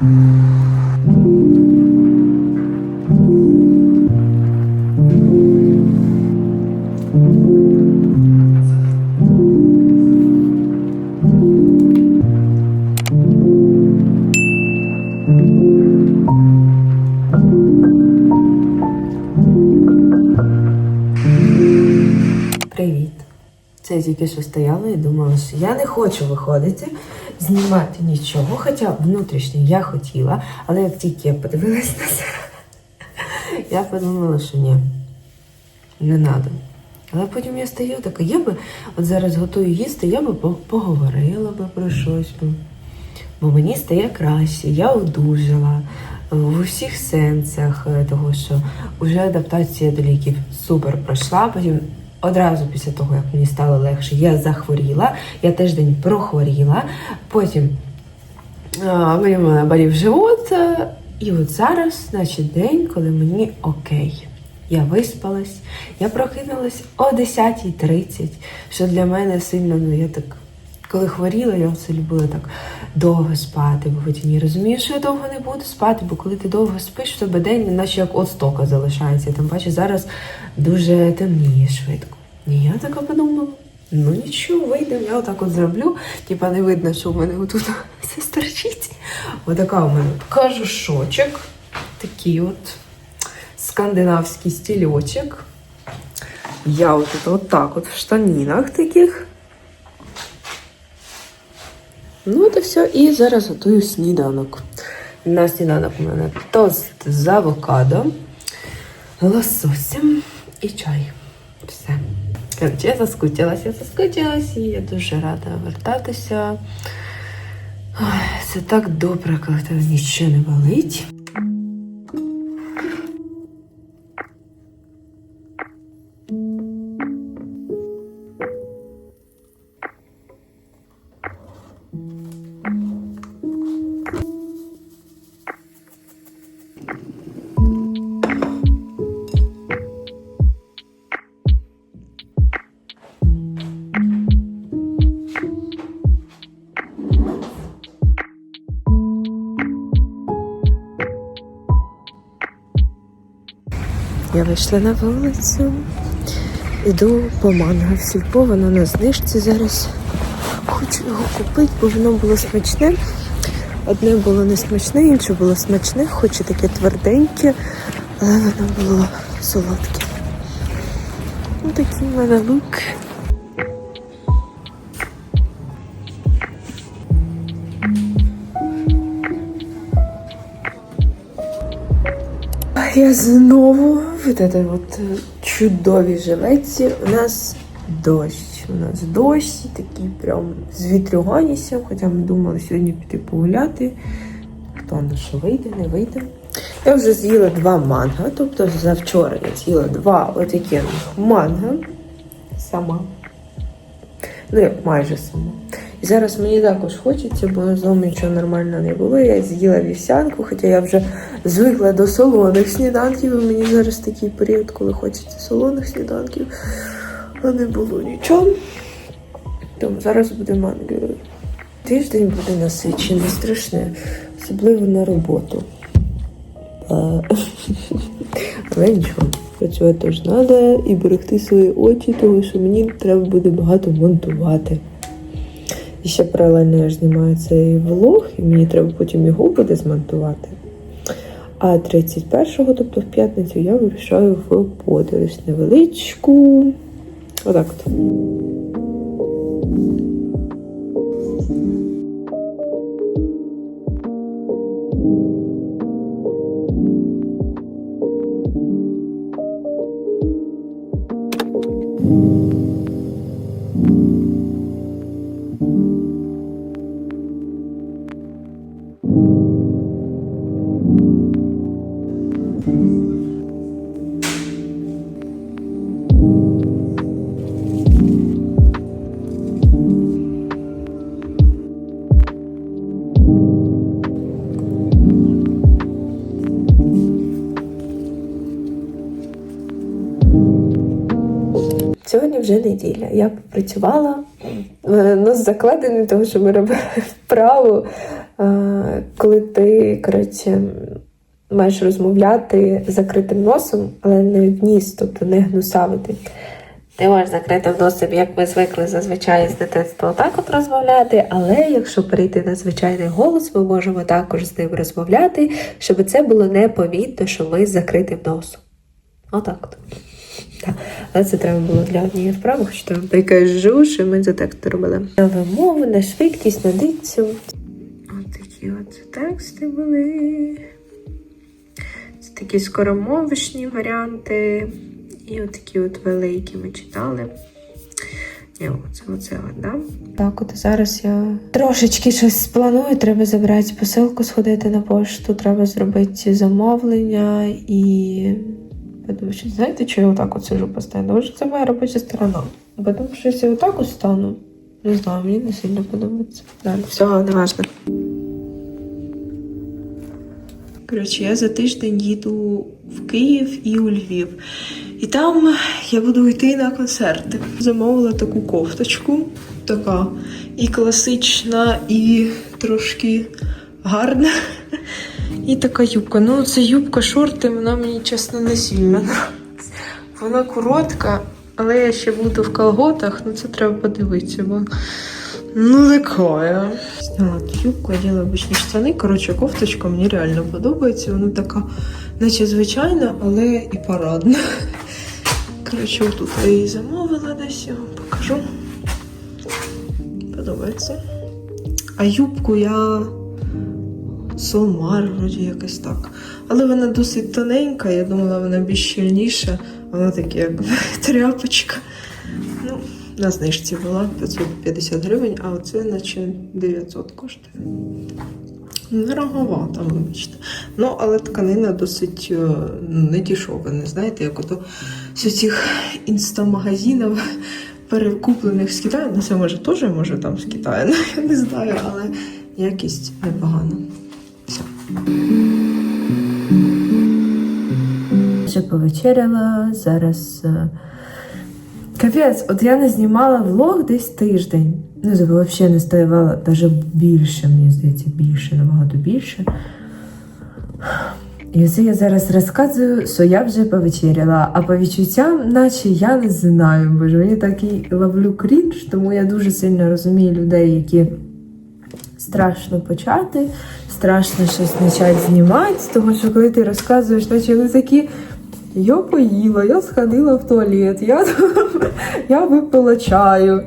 Привіт. Це тільки що стояла і думала, що я не хочу виходити, знімати нічого. Хоча внутрішньо я хотіла, але як тільки я подивилась на це, я подумала, що ні, не треба. Але потім я стою така, я би от зараз готую їсти, я би поговорила би про щось. би. Бо мені стає краще, я одужала е, в усіх сенсах, е, того що вже адаптація до ліків супер пройшла. Потім одразу після того, як мені стало легше, я захворіла, я тиждень прохворіла. Потім а, мені мене болів живот. е, І от зараз, значить, день, коли мені окей. Я виспалась, я прокинулась о 10.30, що для мене сильно, ну я так, коли хворіла, я все любила так довго спати, бо потім я розумію, що я довго не буду спати, бо коли ти довго спиш, в тебе день, наче як от стока залишається. Там бачиш, зараз дуже темніє швидко. І я така подумала, ну нічого, вийдемо, я отак от зроблю. Типа не видно, що в мене отут все стерчить. Отака у мене кажушочок, такий от скандинавський стільочок. Я от, от, от так от в штанінах таких. Ну, це все. І зараз готую сніданок. На сніданок у мене тост з авокадо, лососем і чай. Все. Коротше, я заскучилася, я заскучилась, і я дуже рада вертатися. Ой, це так добре, коли тебе нічого не болить. Я вийшла на вулицю, іду по манго в сільпо, воно на знижці зараз. Хочу його купити, бо воно було смачне. Одне було не смачне, інше було смачне, хоч і таке тверденьке, але воно було солодке. Ну такий в мене лук. Я знову в этой от е, чудовій жилетці. У нас дощ. У нас дощ, такий прям з вітрюганістю, хоча ми думали сьогодні піти погуляти. Хто на що вийде, не вийде. Я вже з'їла два манго, тобто завчора я з'їла два отакі манго сама. Ну, як майже сама. І зараз мені також хочеться, бо знову нічого нормального не було. Я з'їла вівсянку, хоча я вже звикла до солоних сніданків. І мені зараз такий період, коли хочеться солоних сніданків, а не було нічого. Тому зараз буде манго. Тиждень буде насичений, страшне, особливо на роботу. Але нічого, працювати теж треба і берегти свої очі, тому що мені треба буде багато монтувати. І ще паралельно я ж знімаю цей влог, і мені треба потім його буде змонтувати. А 31-го, тобто в п'ятницю, я вирішаю в подорож невеличку. Отак от. Вже неділя. Я попрацювала. Е, Нос закладений, тому що ми робили вправу е, коли ти, коротше, маєш розмовляти закритим носом, але не в ніс, тобто не гнусавити. Ти можеш закритим носом, як ми звикли зазвичай з дитинства отак от розмовляти, але якщо перейти на звичайний голос, ми можемо також з ним розмовляти, щоб це було непомітно, що ми з закритим носом. Отак от. Так. Але це треба було для однієї вправи, хоч там я кажу, що ми це так робили. На вимову, на швидкість, на дикцію. Ось такі от тексти були. Це такі скоромовочні варіанти. І от такі от великі ми читали. І оце, оце да? Так, от зараз я трошечки щось планую. Треба забрати посилку, сходити на пошту, треба зробити замовлення і. Що, знаєте, що я отак от сижу постійно? Тому це моя робоча сторона. Бо Тому що я отак от стану, не знаю, мені не сильно подобається. Далі, все, не важно. Коротше, я за тиждень їду в Київ і у Львів. І там я буду йти на концерти. Замовила таку кофточку, така і класична, і трошки гарна. І така юбка. Ну, це юбка шорти, вона мені чесно не сильно. Вона коротка, але я ще буду в колготах, ну це треба подивитися, бо ну така. Сняла ту юбку, оділа обичні штани. Коротше, кофточка мені реально подобається. Вона така, наче звичайна, але і парадна. Коротше, отут я її замовила десь, я вам покажу. Подобається. А юбку я Солмар, вроді якось так. Але вона досить тоненька, я думала, вона більш щільніша. Вона така, як тряпочка. Ну, на знижці була 550 гривень, а оце наче 900 коштує. Дороговата, вибачте. Ну, але тканина досить е, не дешева, не знаєте, як ото з цих інстамагазинів перекуплених з Китаю. Ну, це може теж може там з Китаю, ну, я не знаю, але якість непогана. Вже повечеряла, зараз. е, Капець, от я не знімала влог десь тиждень. Ну, це взагалі не ставала, навіть більше, мені здається, більше, набагато більше. І оце я зараз розказую, що я вже повечеряла, а по відчуттям, наче я не знаю, бо ж мені такий ловлю крінж, тому я дуже сильно розумію людей, які страшно почати, страшно щось почати знімати, тому що коли ти розказуєш, наче вони такі. Я поїла, я сходила в туалет, я, я випила чаю.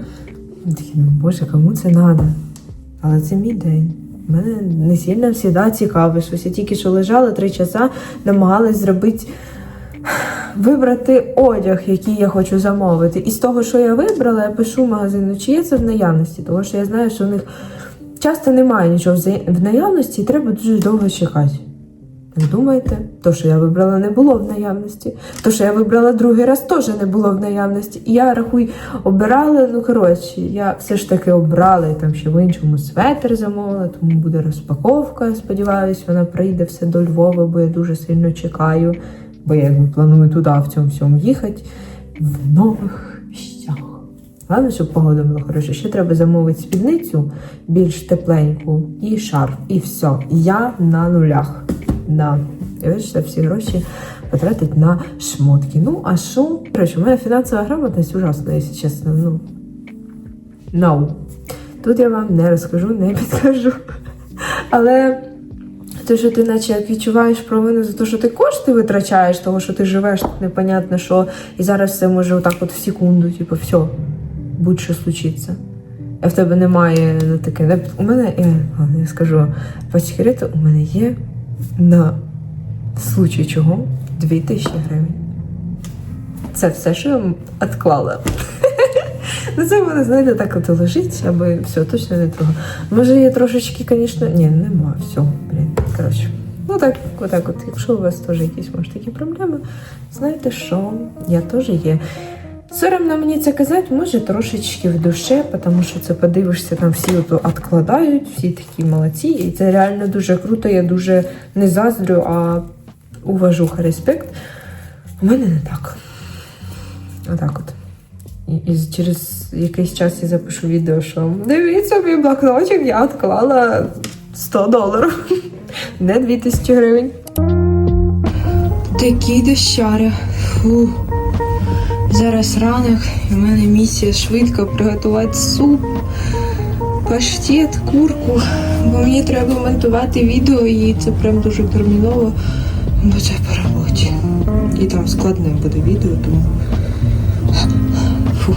Ну боже, кому це треба? Але це мій день. Мене не сильно завжди цікаве щось. Я тільки що лежала три часа, намагалась зробити, вибрати одяг, який я хочу замовити. І з того, що я вибрала, я пишу магазину, чи є це в наявності, тому що я знаю, що у них часто немає нічого в наявності, і треба дуже довго чекати. Ви думаєте, то, що я вибрала, не було в наявності. То, що я вибрала другий раз, теж не було в наявності. І я рахуй, обирала, ну коротше, я все ж таки обрала і там ще в іншому светр замовила, тому буде розпаковка. Сподіваюсь, вона прийде все до Львова, бо я дуже сильно чекаю, бо я якби планую туди в цьому всьому їхати в нових місцях. Головне, щоб погода була хороша. Ще треба замовити спідницю більш тепленьку і шарф, і все. Я на нулях. Да. І вирішила всі гроші потратити на шмотки. Ну, а що? Короче, моя фінансова грамотність ужасна, якщо чесно. Ну, no. Тут я вам не розкажу, не підкажу. Але те, що ти наче як відчуваєш провину за те, що ти кошти витрачаєш, того, що ти живеш непонятно що, і зараз все може отак от в секунду, типу, все, будь-що случиться. А в тебе немає ну, таке. У мене, я, я скажу по у мене є на случай чого 2000 гривень. Це все, що я відклала. Ну, це в мене, знаєте, так от лежить, аби все, точно не трогала. Може, я трошечки, звісно, ні, нема, все, блін. Коротше. Ну так, отак от, якщо у вас теж якісь може такі проблеми, знаєте що, я теж є. Соромно мені це казати, може трошечки в душе, тому що це подивишся, там всі ото відкладають, всі такі молодці. І це реально дуже круто. Я дуже не заздрю, а уважуха, респект. У мене не так. Отак от. І, через якийсь час я запишу відео, що дивіться, мій блокнотик, я відклала 100 доларів. Не 2000 гривень. Такі дощари. Фу. Зараз ранок, і в мене місія швидко приготувати суп, паштет, курку. Бо мені треба монтувати відео і це прям дуже терміново, бо це по роботі. І там складне буде відео, тому. Фу.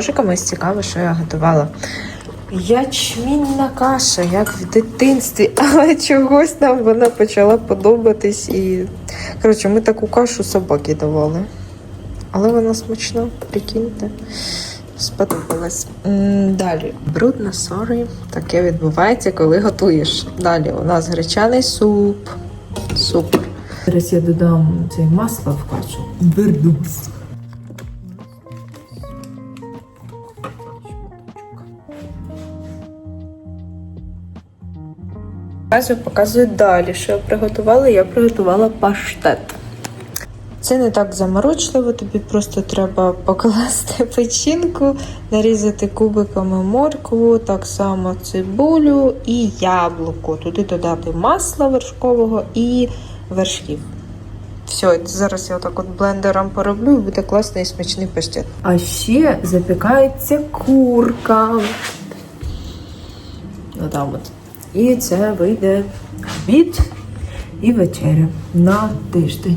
Комусь цікаво, що я готувала. Ячмінна каша, як в дитинстві, але чогось нам вона почала подобатись. І коротше, ми таку кашу собаки давали. Але вона смачна, прикиньте. Сподобалась. Далі. Брудно, сорі. Таке відбувається, коли готуєш. Далі у нас гречаний суп. Супер. Зараз я додам цей масло в кашу. Вердукс. Показую, далі. Що я приготувала? Я приготувала паштет. Це не так заморочливо, тобі просто треба покласти печінку, нарізати кубиками моркву, так само цибулю і яблуко. Туди додати масла вершкового і вершків. Все, зараз я отак от блендером пороблю і буде класний і смачний паштет. А ще запікається курка. Отам от. І це вийде обід і вечеря на тиждень.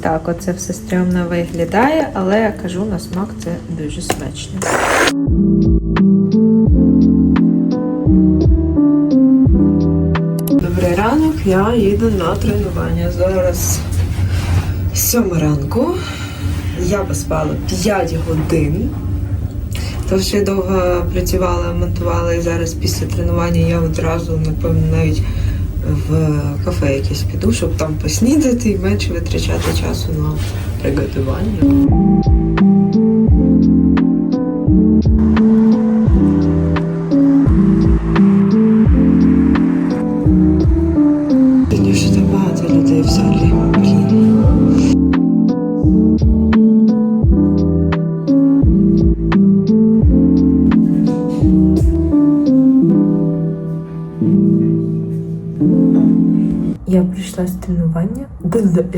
Так, оце все стрьомно виглядає, але я кажу, на смак це дуже смачно. Добрий ранок, я їду на тренування. Зараз сьома ранку. Я поспала 5 годин. Що я довго працювала, монтувала, і зараз після тренування я одразу, напевно, навіть в кафе якесь піду, щоб там поснідати і менше витрачати часу на приготування.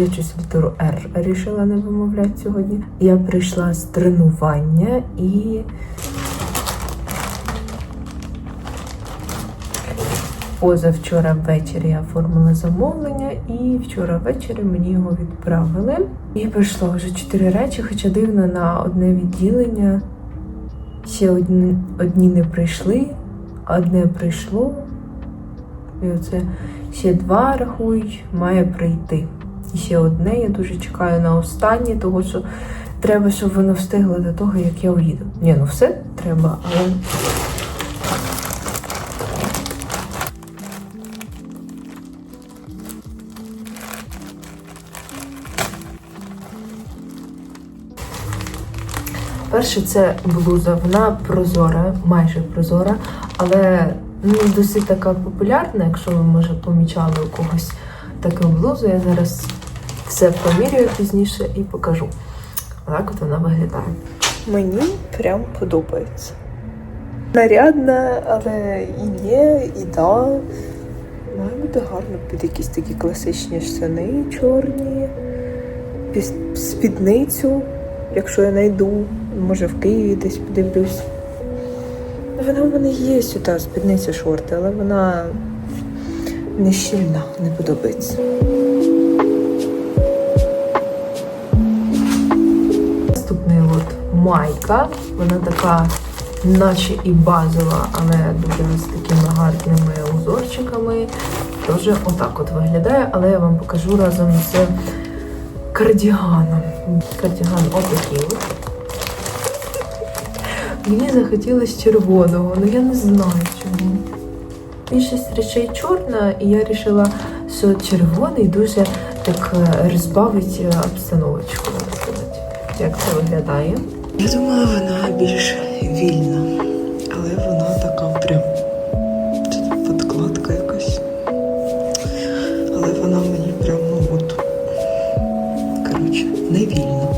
Я щось літеру R рішила не вимовляти сьогодні. Я прийшла з тренування і. Позавчора ввечері я оформила замовлення, і вчора ввечері мені його відправили. І прийшло вже чотири речі, хоча дивно на одне відділення. Ще одні, одні не прийшли, одне прийшло. І оце ще два рахуй, має прийти. І ще одне, я дуже чекаю на останнє, того що треба, щоб воно встигло до того, як я уїду. Ні, ну все треба, але. Перше, це блуза. Вона прозора, майже прозора, але ну, досить така популярна, якщо ви може помічали у когось таку блузу. Я зараз все поміряю пізніше і покажу. Так от вона виглядає. Мені прям подобається. Нарядна, але і ні, і да. Має бути гарно під якісь такі класичні штани чорні, під спідницю, якщо я знайду, може в Києві десь подивлюсь. Вона в мене є сюди, спідниця шорти, але вона не щільна, не подобається. Майка. Вона така, наче і базова, але дуже з такими гарними узорчиками. Теж отак от виглядає, але я вам покажу разом з кардіганом. Кардіган отакий от. Мені захотілося червоного, але я не знаю чому. Більшість речей чорна, і я вирішила, що червоний дуже так е, розбавить е, обстановочку, як це виглядає. Я думала, вона більш вільна, але вона така прям подкладка якась. Але вона мені прям, ну от. Коротше, не вільна.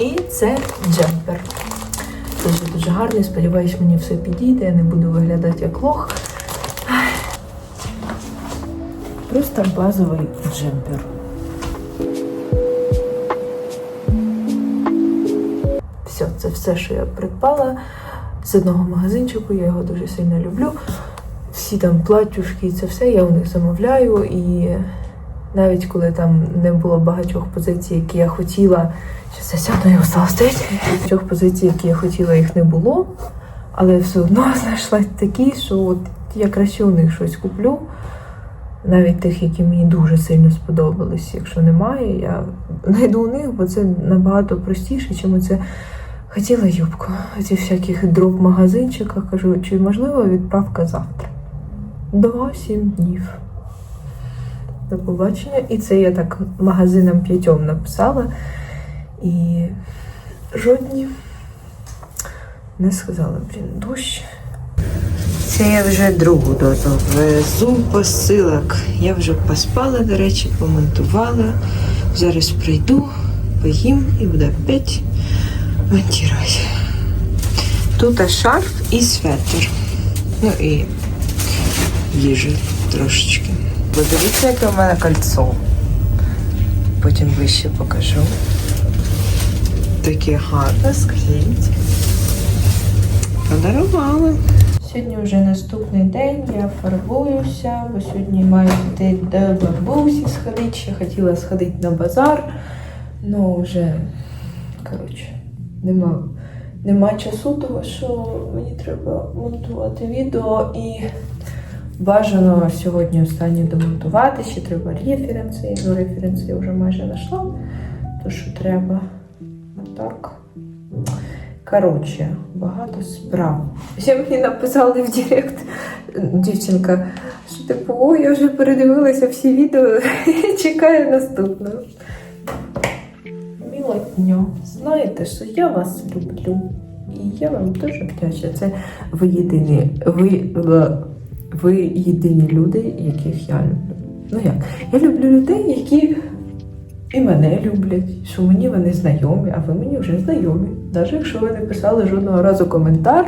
І це джемпер. Дуже дуже гарний. Сподіваюсь, мені все підійде, я не буду виглядати як лох. Просто базовий джемпер. Все, це все, що я придбала з одного магазинчику, я його дуже сильно люблю. Всі там платюшки, це все я у них замовляю. І навіть коли там не було багатьох позицій, які я хотіла, що це сяду його стало стоїть. Багатьох позицій, які я хотіла, їх не було. Але все одно знайшла такі, що от я краще у них щось куплю. Навіть тих, які мені дуже сильно сподобались. Якщо немає, я знайду у них, бо це набагато простіше, чим це хотіла юбку. Ці всяких дроп-магазинчиках кажу, чи можливо відправка завтра? Два-сім днів. До побачення. І це я так магазинам п'ятьом написала. І жодні не сказала, блін, дощ. Це я вже другу дозу везу посилок. Я вже поспала, до речі, помонтувала. Зараз прийду, поїм і буду опять монтувати. Тут шарф і светр. Ну і їжі трошечки. Подивіться, яке у мене кольцо. Потім вище покажу. Таке гарне, скажіть. Подарували. Сьогодні вже наступний день, я фарбуюся, бо сьогодні маю йти до бабусі сходити. Ще хотіла сходити на базар, але вже, коротше, нема, нема часу, тому що мені треба монтувати відео і бажано сьогодні останнє домонтувати. Ще треба референси. Ну, референси я вже майже знайшла, то що треба. Так. Коротше, багато справ. Ще мені написали в Директ дівчинка, що типу, ой, я вже передивилася всі відео, і чекаю наступного. Мілотньо, знаєте, що я вас люблю. І я вам дуже вдячна. Це ви єдині, ви, ви єдині люди, яких я люблю. Ну як? Я люблю людей, які і мене люблять, що мені вони знайомі, а ви мені вже знайомі. Навіть якщо ви не писали жодного разу коментар,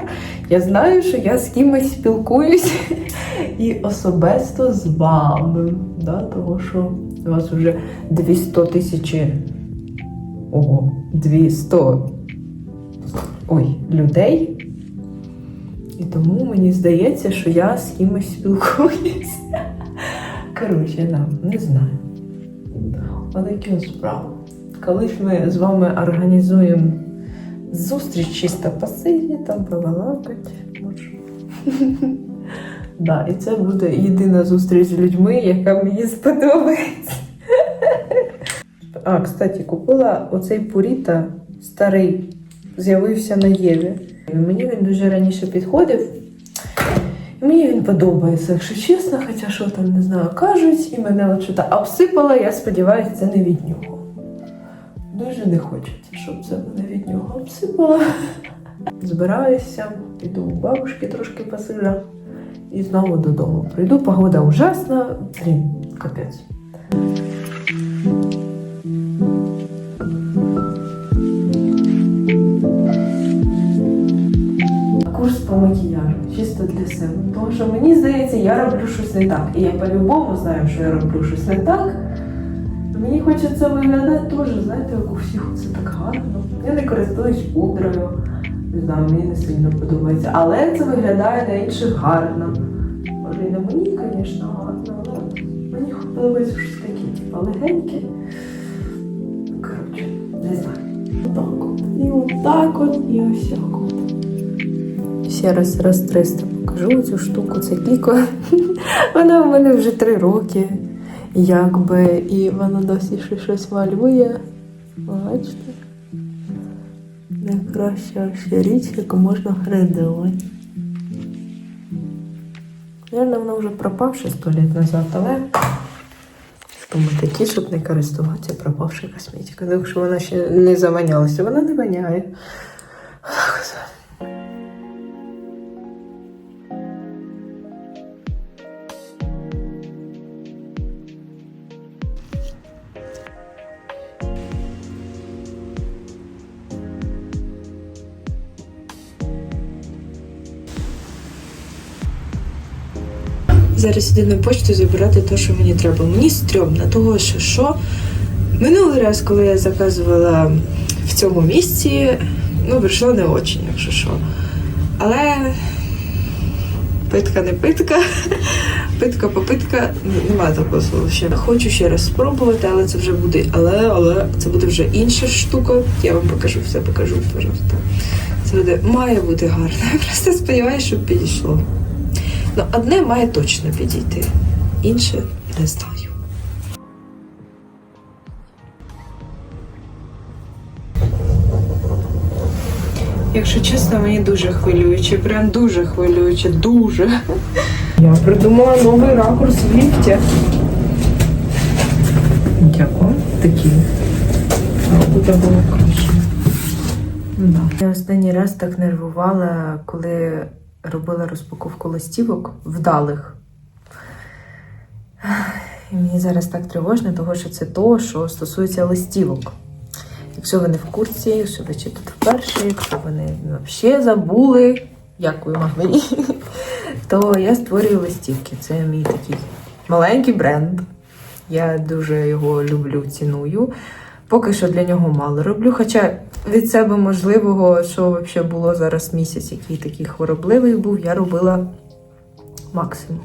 я знаю, що я з кимось спілкуюсь і особисто з вами. Да? Того, що у вас вже 200 тисячі. Ого, 200 ой, людей. І тому мені здається, що я з кимось спілкуюсь. Коротше, да, не знаю. От справи. Колись ми з вами організуємо зустріч чисто посидіти, там побалакати. Може. Да, і це буде єдина зустріч з людьми, яка мені сподобається. А, кстати, купила оцей пуріта старий, з'явився на Єві. Мені він дуже раніше підходив. Мені він подобається, якщо чесно, хоча що там не знаю, кажуть, і мене от що та обсипала, я сподіваюся, це не від нього. Дуже не хочеться, щоб це мене від нього обсипало. Збираюся, піду у бабушки трошки посиля і знову додому. Прийду, погода ужасна, блін, капець. Курс по макіяжу, чисто для себе. Тому що мені здається, я роблю щось не так. І я по-любому знаю, що я роблю щось не так. Мені хочеться виглядати теж, знаєте, як у всіх це так гарно. Я не користуюсь пудрою. Не знаю, мені не сильно подобається. Але це виглядає на інших гарно. Може і на мені, звісно, гарно, але мені подобається щось таке, типу, легеньке. Коротше, не знаю. Отак от. І отак от, і ось так от. Ще раз раз 300 покажу цю штуку, це Кіко. Вона в мене вже три роки. Якби, і вона досі ще щось малює. Бачите? Найкраща ще річ, яку можна градувати. Наверно, вона вже пропавша сто літ назад, але ми такі, щоб не користуватися пропавшою косметикою. Тому що вона ще не заманялася, вона не воняє. Зараз іду на почту забирати те, що мені треба. Мені стрьомно, того що що. Минулий раз, коли я заказувала в цьому місці, ну, прийшло не очень, якщо що. Але питка не питка, питка попитка, Ні, немає такого слова ще. Хочу ще раз спробувати, але це вже буде, але, але це буде вже інша штука. Я вам покажу, все покажу, пожалуйста. Це буде, має бути гарно. Я просто сподіваюся, щоб підійшло. Ну, одне має точно підійти, інше не знаю. Якщо чесно, мені дуже хвилююче, прям дуже хвилююче, дуже. Я придумала новий ракурс в ліфті. Дякую. Такі. Буде було краще. Да. Я останній раз так нервувала, коли робила розпаковку листівок вдалих. І мені зараз так тривожно, тому що це то, що стосується листівок. Якщо ви не в курсі, якщо ви чи тут вперше, якщо ви не взагалі забули, як ви могли, то я створюю листівки. Це мій такий маленький бренд. Я дуже його люблю, ціную. Поки що для нього мало роблю. Хоча від себе можливого, що взагалі було зараз місяць, який такий хворобливий був, я робила максимум.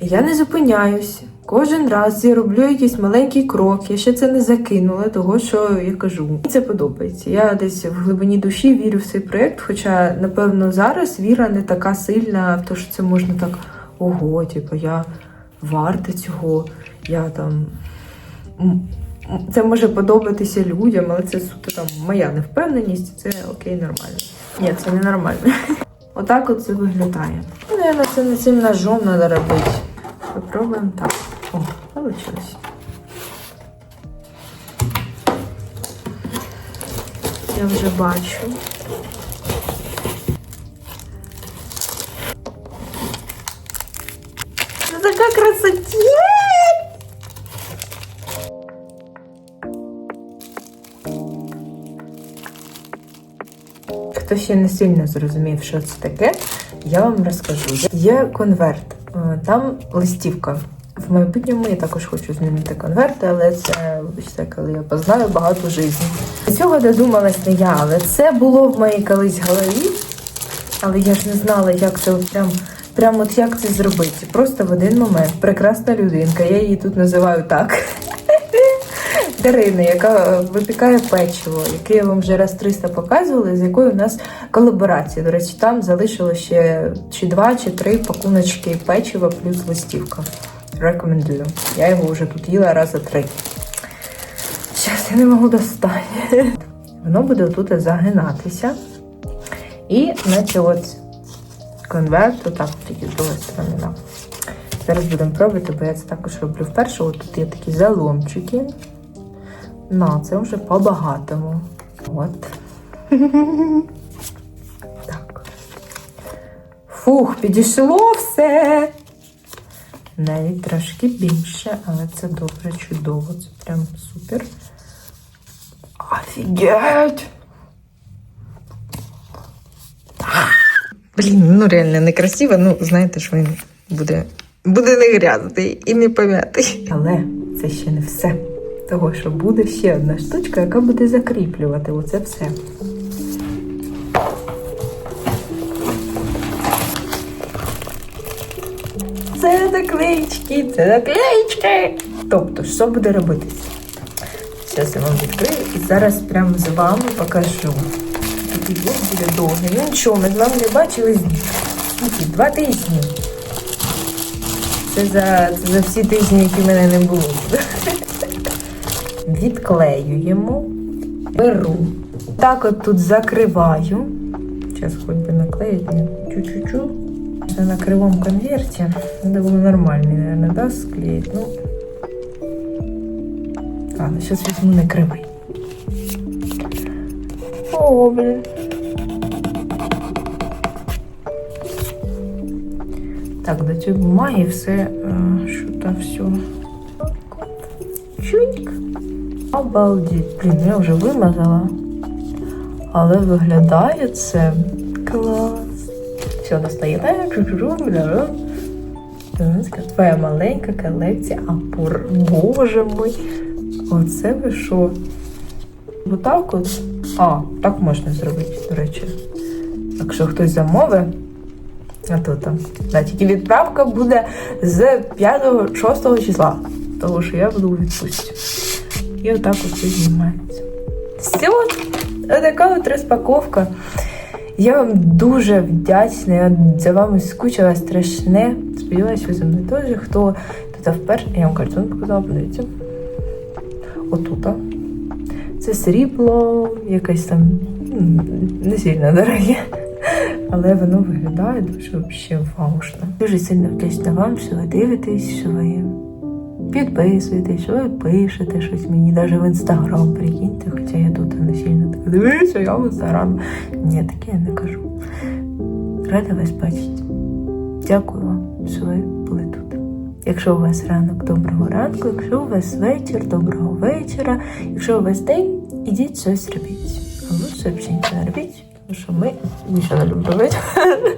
І я не зупиняюсь. Кожен раз я роблю якийсь маленький крок. Я ще це не закинула, того що я кажу. Мені це подобається. Я десь в глибині душі вірю в цей проєкт, хоча, напевно, зараз віра не така сильна, в те, що це можна так, ого, типу, я варта цього, я там. Це може подобатися людям, але це суто там моя невпевненість, це окей, нормально. Ні, це не нормально. Отак от це виглядає. Ну, це не цим ножом треба робити. Попробуємо так. О, получилось. Я вже бачу. Це така красота! Хто ще не сильно зрозумів, що це таке, я вам розкажу. Є конверт, е, там листівка. В майбутньому я також хочу змінити конверти, але це, вибачте, коли я познаю багато життя. Цього додумалась не я, але це було в моїй колись голові. Але я ж не знала, як це прям, прям от як це зробити. Просто в один момент прекрасна людинка, я її тут називаю так. Дарина, яка випікає печиво, яке я вам вже раз 300 показувала, з якою у нас колаборація. До речі, там залишило ще чи два, чи три пакуночки печива плюс листівка. Рекомендую. Я його вже тут їла рази три. Зараз я не можу достати. Воно буде тут загинатися. І наче от конверт, отак тільки з другої сторони. Зараз будемо пробувати, бо я це також роблю вперше. От тут є такі заломчики. На, це вже по-багатому. От. Так. Фух, підійшло все. Навіть трошки більше, але це добре, чудово. Це прям супер. Офігеть! Блін, ну реально некрасиво. Ну, знаєте, що він буде, буде не грязний і не пом'ятий. Але це ще не все. Того, що буде ще одна штучка, яка буде закріплювати оце все. Це наклеїчки, це наклеїчки. Тобто, що буде робитися? Зараз я вам відкрию і зараз прямо з вами покажу. Такий блок буде довгий. Ну нічого, ми з вами не бачились скільки? Два тижні. Це за, це за всі тижні, які в мене не було. Відклеюємо. Беру. Так от тут закриваю. Зараз хоч би наклеїть. Чу-чу-чу. На кривом конверте надо было нормальный, наверное, да, склеить. Ну, ладно, сейчас возьму на кривой. О, блин. Так, до цієї бумаги все, е, що там все. Обалдеть. Блін, я вже вимазала. Але виглядає це клас. Все, достає. Твоя маленька колекція опор. Боже мой. Оце ви що? Отак от. А, так можна зробити, до речі. Якщо хтось замовить, а то там. Тільки відправка буде з 5-6 числа. Тому що я буду у відпустці. І отак от все знімається. Все, така от розпаковка. Я вам дуже вдячна. Я за вами скучила страшне. Сподіваюся, ви за мною теж. Хто тут вперше, я вам картон показала, подивіться. Отута. Це срібло, якесь там не сильно дороге. Але воно виглядає дуже взагалі ваушно. Дуже сильно вдячна вам, що ви дивитесь, що ви підписуєтесь, ви пишете щось мені, навіть в інстаграм прикиньте, хоча я тут не сильно так дивлюся, я в інстаграм. Ні, таке я не кажу. Рада вас бачити. Дякую вам, що ви були тут. Якщо у вас ранок, доброго ранку, якщо у вас вечір, доброго вечора, якщо у вас день, ідіть щось робіть. А лучше взагалі не робіть, тому що ми нічого не любимо.